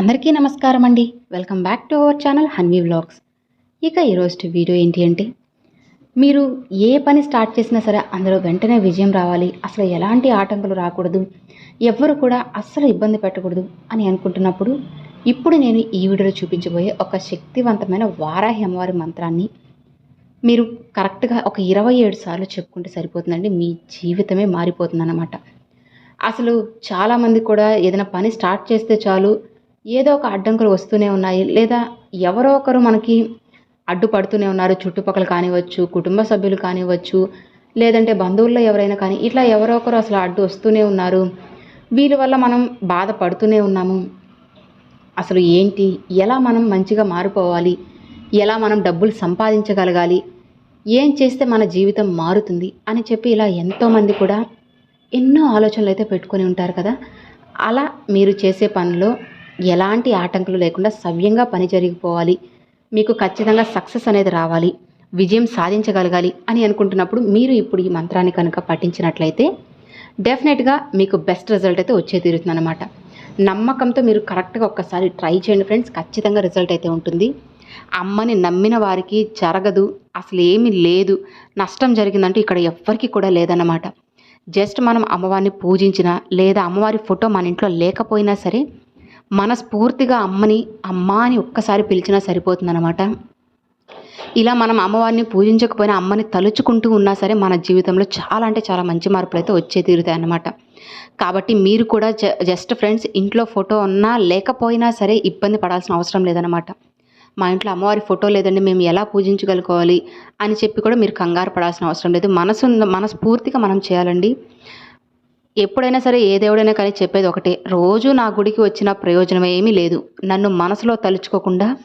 అందరికీ నమస్కారం అండి. Welcome back to our channel Hanvi vlogs ఇక ఈరోజు వీడియో ఏంటి అంటే మీరు ఏ పని స్టార్ట్ చేసినా సరే అందులో వెంటనే విజయం రావాలి. అసలు ఎలాంటి ఆటంకులు రాకూడదు. ఎవ్వరు కూడా అస్సలు ఇబ్బంది పెట్టకూడదు అని అనుకుంటున్నప్పుడు ఇప్పుడు నేను ఈ వీడియోలో చూపించబోయే ఒక శక్తివంతమైన వారాహి అమ్మవారి మంత్రాన్ని మీరు కరెక్ట్గా ఒక ఇరవై ఏడు సార్లు చెప్పుకుంటే సరిపోతుందండి. మీ జీవితమే మారిపోతుందన్నమాట. అసలు చాలామంది కూడా ఏదైనా పని స్టార్ట్ చేస్తే చాలు ఏదో ఒక అడ్డంకులు వస్తూనే ఉన్నాయి. లేదా ఎవరో ఒకరు మనకి అడ్డుపడుతూనే ఉన్నారు. చుట్టుపక్కల కానివ్వచ్చు కుటుంబ సభ్యులు కానివ్వచ్చు లేదంటే బంధువుల్లో ఎవరైనా కానీ ఇట్లా ఎవరో ఒకరు అసలు అడ్డు వస్తూనే ఉన్నారు. వీరి వల్ల మనం బాధపడుతూనే ఉన్నాము. అసలు ఏంటి? ఎలా మనం మంచిగా మారిపోవాలి? ఎలా మనం డబ్బులు సంపాదించగలగాలి? ఏం చేస్తే మన జీవితం మారుతుంది? అని చెప్పి ఇలా ఎంతోమంది కూడా ఎన్నో ఆలోచనలు అయితే పెట్టుకొని ఉంటారు కదా. అలా మీరు చేసే పనిలో ఎలాంటి ఆటంకులు లేకుండా సవ్యంగా పని జరిగిపోవాలి. మీకు ఖచ్చితంగా సక్సెస్ అనేది రావాలి. విజయం సాధించగలగాలి అని అనుకుంటున్నప్పుడు మీరు ఇప్పుడు ఈ మంత్రాన్ని కనుక పఠించినట్లయితే డెఫినెట్గా మీకు బెస్ట్ రిజల్ట్ అయితే వచ్చే తీరుతుంది అనమాట నమ్మకంతో మీరు కరెక్ట్గా ఒక్కసారి ట్రై చేయండి ఫ్రెండ్స్. ఖచ్చితంగా రిజల్ట్ అయితే ఉంటుంది. అమ్మని నమ్మిన వారికి జరగదు. అసలు ఏమీ లేదు. నష్టం జరిగిందంటూ ఇక్కడ ఎవ్వరికి కూడా లేదన్నమాట. జస్ట్ మనం అమ్మవారిని పూజించినా లేదా అమ్మవారి ఫోటో మన ఇంట్లో లేకపోయినా సరే మనస్ఫూర్తిగా అమ్మని అమ్మ అని ఒక్కసారి పిలిచినా సరిపోతుందన్నమాట. ఇలా మనం అమ్మవారిని పూజించకపోయినా అమ్మని తలుచుకుంటూ ఉన్నా సరే మన జీవితంలో చాలా అంటే చాలా మంచి మార్పులు అయితే వచ్చే తీరుతాయి అన్నమాట కాబట్టి మీరు కూడా జ జస్ట్ ఫ్రెండ్స్ ఇంట్లో ఫోటో ఉన్నా లేకపోయినా సరే ఇబ్బంది పడాల్సిన అవసరం లేదనమాట మా ఇంట్లో అమ్మవారి ఫోటో లేదండి మేము ఎలా పూజించగలుకోవాలి అని చెప్పి కూడా మీరు కంగారు పడాల్సిన అవసరం లేదు. మనసు మనస్ఫూర్తిగా మనం చేయాలండి. ఎప్పుడైనా సరే ఏ దేవుడైనా కానీ చెప్పేది ఒకటే. రోజు నా గుడికి వచ్చిన ప్రయోజనం ఏమీ లేదు. నన్ను మనసులో తలుచుకోకుండా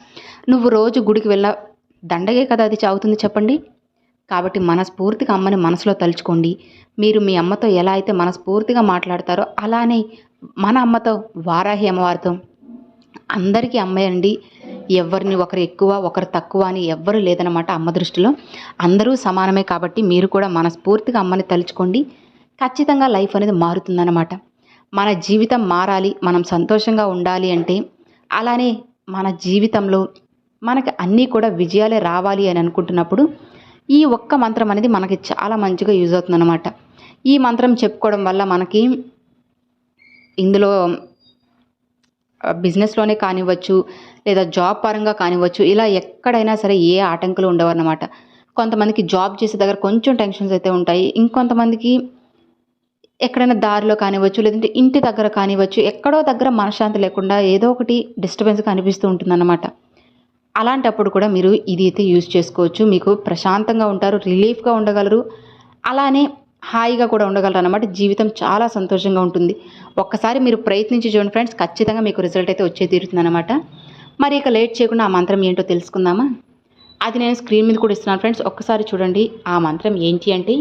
నువ్వు రోజు గుడికి వెళ్ళ దండగే కదా అది చావుతుంది చెప్పండి. కాబట్టి మనస్ఫూర్తిగా అమ్మని మనసులో తలుచుకోండి. మీరు మీ అమ్మతో ఎలా అయితే మనస్ఫూర్తిగా మాట్లాడతారో అలానే మన అమ్మతో వారాహి అమ్మవారితో అందరికీ అమ్మాయండి ఎవరిని ఒకరు ఎక్కువ ఒకరు తక్కువ అని ఎవ్వరు లేదనమాట అమ్మ దృష్టిలో. అందరూ సమానమే కాబట్టి మీరు కూడా మనస్ఫూర్తిగా అమ్మని తలుచుకోండి. ఖచ్చితంగా లైఫ్ అనేది మారుతుందన్నమాట. మన జీవితం మారాలి మనం సంతోషంగా ఉండాలి అంటే అలానే మన జీవితంలో మనకి అన్నీ కూడా విజయాలే రావాలి అని అనుకుంటున్నప్పుడు ఈ ఒక్క మంత్రం అనేది మనకి చాలా మంచిగా యూజ్ అవుతుందన్నమాట. ఈ మంత్రం చెప్పుకోవడం వల్ల మనకి ఇందులో బిజినెస్లోనే కానివ్వచ్చు లేదా జాబ్ పరంగా కానివ్వచ్చు ఇలా ఎక్కడైనా సరే ఏ ఆటంకులు ఉండవన్నమాట. కొంతమందికి జాబ్ చేసే దగ్గర కొంచెం టెన్షన్స్ అయితే ఉంటాయి. ఇంకొంతమందికి ఎక్కడైనా దారిలో కానివ్వచ్చు లేదంటే ఇంటి దగ్గర కానివ్వచ్చు ఎక్కడో దగ్గర మనశ్శాంతి లేకుండా ఏదో ఒకటి డిస్టర్బెన్స్గా అనిపిస్తూ ఉంటుందన్నమాట. అలాంటప్పుడు కూడా మీరు ఇది అయితే యూజ్ చేసుకోవచ్చు. మీకు ప్రశాంతంగా ఉంటారు రిలీఫ్గా ఉండగలరు. అలానే హాయిగా కూడా ఉండగలరు అనమాట జీవితం చాలా సంతోషంగా ఉంటుంది. ఒక్కసారి మీరు ప్రయత్నించి చూడండి ఫ్రెండ్స్ ఖచ్చితంగా మీకు రిజల్ట్ అయితే వచ్చే తీరుతుందనమాట మరి ఇక లేట్ చేయకుండా ఆ మంత్రం ఏంటో తెలుసుకుందామా? అది నేను స్క్రీన్ మీద కూడా ఇస్తున్నాను ఫ్రెండ్స్ ఒక్కసారి చూడండి ఆ మంత్రం ఏంటి అంటే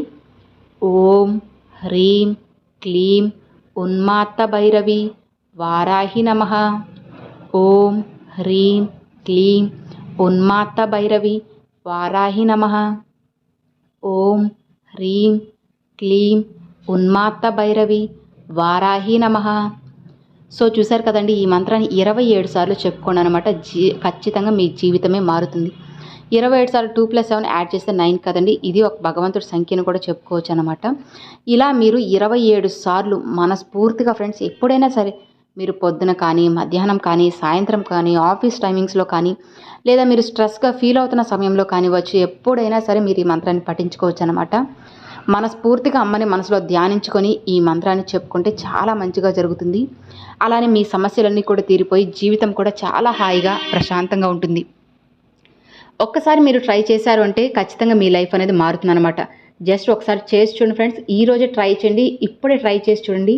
ఓం హ్రీం క్లీం ఉన్మాత్తభైరవి వారాహి నమ. ఓం హ్రీం క్లీం ఉన్మాత్తభైరవి వారాహి నమ. ఓం హ్రీం క్లీం ఉన్మాత్తభైరవి వారాహి నమ. సో చూశారు కదండి ఈ మంత్రాన్ని ఇరవై ఏడు సార్లు చెప్పుకోండి అనమాట జీ ఖచ్చితంగా మీ జీవితమే మారుతుంది. ఇరవై ఏడు సార్లు టూ ప్లస్ సెవెన్ యాడ్ చేస్తే నైన్ కదండి. ఇది ఒక భగవంతుడి సంఖ్యను కూడా చెప్పుకోవచ్చు అనమాట ఇలా మీరు ఇరవై ఏడు సార్లు మనస్ఫూర్తిగా ఫ్రెండ్స్ ఎప్పుడైనా సరే మీరు పొద్దున కానీ మధ్యాహ్నం కానీ సాయంత్రం కానీ ఆఫీస్ టైమింగ్స్లో కానీ లేదా మీరు స్ట్రెస్గా ఫీల్ అవుతున్న సమయంలో కానీ వచ్చి ఎప్పుడైనా సరే మీరు ఈ మంత్రాన్ని పఠించుకోవచ్చు అనమాట మనస్ఫూర్తిగా అమ్మని మనసులో ధ్యానించుకొని ఈ మంత్రాన్ని చెప్పుకుంటే చాలా మంచిగా జరుగుతుంది. అలానే మీ సమస్యలన్నీ కూడా తీరిపోయి జీవితం కూడా చాలా హాయిగా ప్రశాంతంగా ఉంటుంది. ఒక్కసారి మీరు ట్రై చేశారు అంటే ఖచ్చితంగా మీ లైఫ్ అనేది మారుతుందన్నమాట. జస్ట్ ఒకసారి చేసి చూడండి ఫ్రెండ్స్. ఈ రోజే ట్రై చేయండి. ఇప్పుడే ట్రై చేసి చూడండి.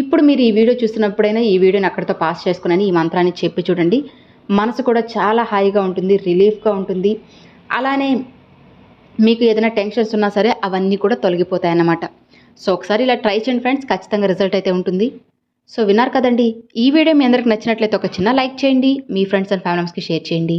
ఇప్పుడు మీరు ఈ వీడియో చూస్తున్నప్పుడైనా ఈ వీడియోని అక్కడితో పాస్ చేసుకుని ఈ మంత్రాన్ని చెప్పి చూడండి. మనసు కూడా చాలా హాయిగా ఉంటుంది రిలీఫ్గా ఉంటుంది. అలానే మీకు ఏదైనా టెన్షన్స్ ఉన్నా సరే అవన్నీ కూడా తొలగిపోతాయి అన్నమాట సో ఒకసారి ఇలా ట్రై చేయండి ఫ్రెండ్స్. ఖచ్చితంగా రిజల్ట్ అయితే ఉంటుంది. సో విన్నారు కదండి. ఈ వీడియో మీ అందరికి నచ్చినట్లయితే ఒక చిన్న లైక్ చేయండి. మీ ఫ్రెండ్స్ అండ్ ఫ్యామిలీస్కి షేర్ చేయండి.